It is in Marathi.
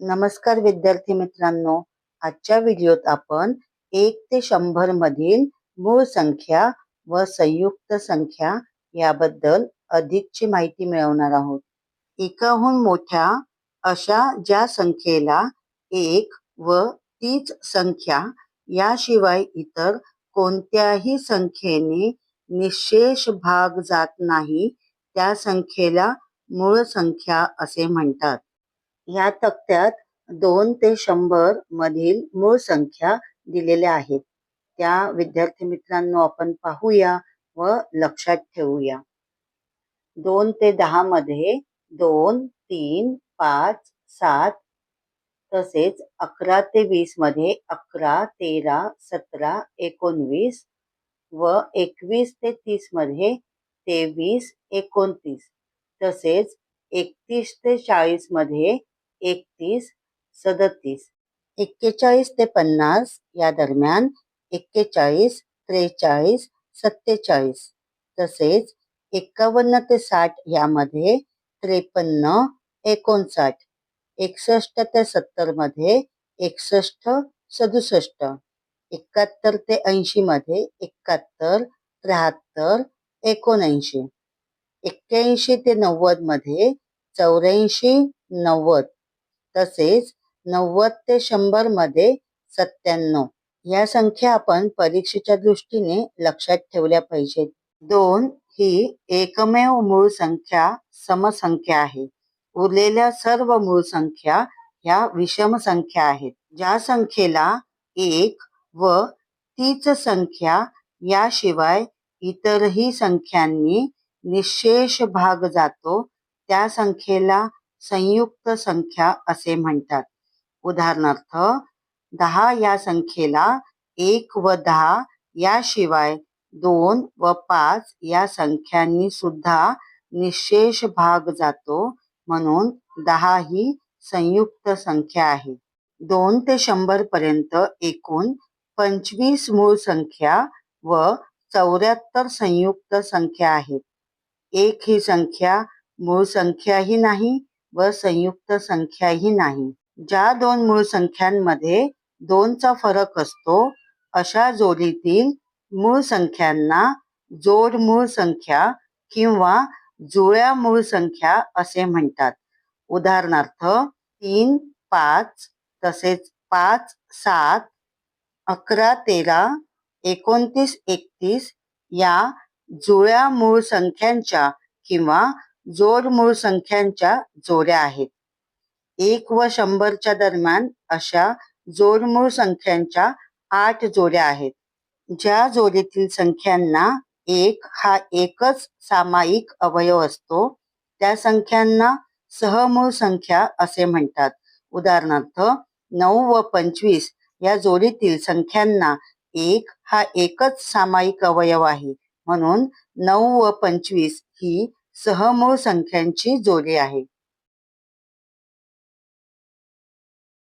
नमस्कार विद्यार्थी मित्रांनो आजच्या व्हिडिओत आपण एक ते शंभर मधील मूळ संख्या व संयुक्त संख्या याबद्दल अधिकची माहिती मिळवणार आहोत. एकाहून मोठ्या अशा ज्या संख्येला एक व तीच संख्या याशिवाय इतर कोणत्याही संख्येने निशेष भाग जात नाही त्या संख्येला मूळ संख्या असे म्हणतात. ह्या तक्त्यात दोन ते शंभर मधील मूळ संख्या दिलेल्या आहेत. त्या विद्यार्थी मित्रांनो आपण पाहूया व लक्षात ठेवूया. दोन ते दहा मध्ये दोन तीन पाच सात तसेच अकरा ते वीसमध्ये अकरा तेरा सतरा एकोणवीस व एकवीस ते तीसमध्ये तेवीस एकोणतीस तसेच एकतीस ते चाळीसमध्ये एकतीस सदतीस. एक्केचाळीस ते पन्नास या दरम्यान एक्केचाळीस त्रेचाळीस सत्तेचाळीस. तसेच एकावन्न ते साठ यामध्ये त्रेपन्न एकोणसाठ. एकसष्ट ते सत्तरमध्ये एकसष्ट सदुसष्ट. एकाहत्तर ते ऐंशी मध्ये एकाहत्तर त्र्याहत्तर एकोणऐंशी. एक्क्याऐंशी ते नव्वदमध्ये चौऱ्याऐंशी नव्वद. तसेच नव्वद ते शंभरमध्ये सत्त्याण्णव. या संख्या आपण परीक्षेच्या दृष्टीने लक्षात ठेवल्या पाहिजेत. दोन ही एकमेव मूळ संख्या समसंख्या आहे. उरलेल्या सर्व मूळ संख्या ह्या विषम संख्या आहेत. ज्या संख्येला एक व तीच संख्या याशिवाय इतरही संख्यांनी निशेष भाग जातो त्या संख्येला संयुक्त संख्या असे म्हणतात. उदाहरणार्थ दहा या संख्येला एक व दहा याशिवाय दोन व पाच या संख्यांनी सुद्धा निशेष भाग जातो. म्हणून दहा ही संयुक्त संख्या आहे. दोन ते शंभर पर्यंत एकूण पंचवीस मूळ संख्या व चौऱ्याहत्तर संयुक्त संख्या आहेत. एक ही संख्या मूळ संख्याही नाही व संयुक्त संख्याही नाही. ज्या दोन मूळ संख्यांमध्ये दोनचा फरक असतो अशा जोडीतील मूळ संख्यांना जोड मूळ संख्या किंवा जुळ्या मूळ संख्या असे म्हणतात. उदाहरणार्थ तीन पाच तसेच पाच सात अकरा तेरा एकोणतीस एकतीस या जुळ्या मूळ संख्यांच्या किंवा जोड मूळ संख्यांच्या जोड्या आहेत. एक व शंभरच्या दरम्यान अशा जोडमूळ संख्यांच्या आठ जोड्या आहेत. ज्या जोडीतील संख्यांना एक हा एकच सामायिक अवयव असतो त्या संख्यांना सहमूळ संख्या असे म्हणतात. उदाहरणार्थ नऊ व पंचवीस या जोडीतील संख्यांना एक हा एकच सामायिक अवयव आहे. म्हणून नऊ व पंचवीस ही सहमूळ संख्यांची जोडी आहे.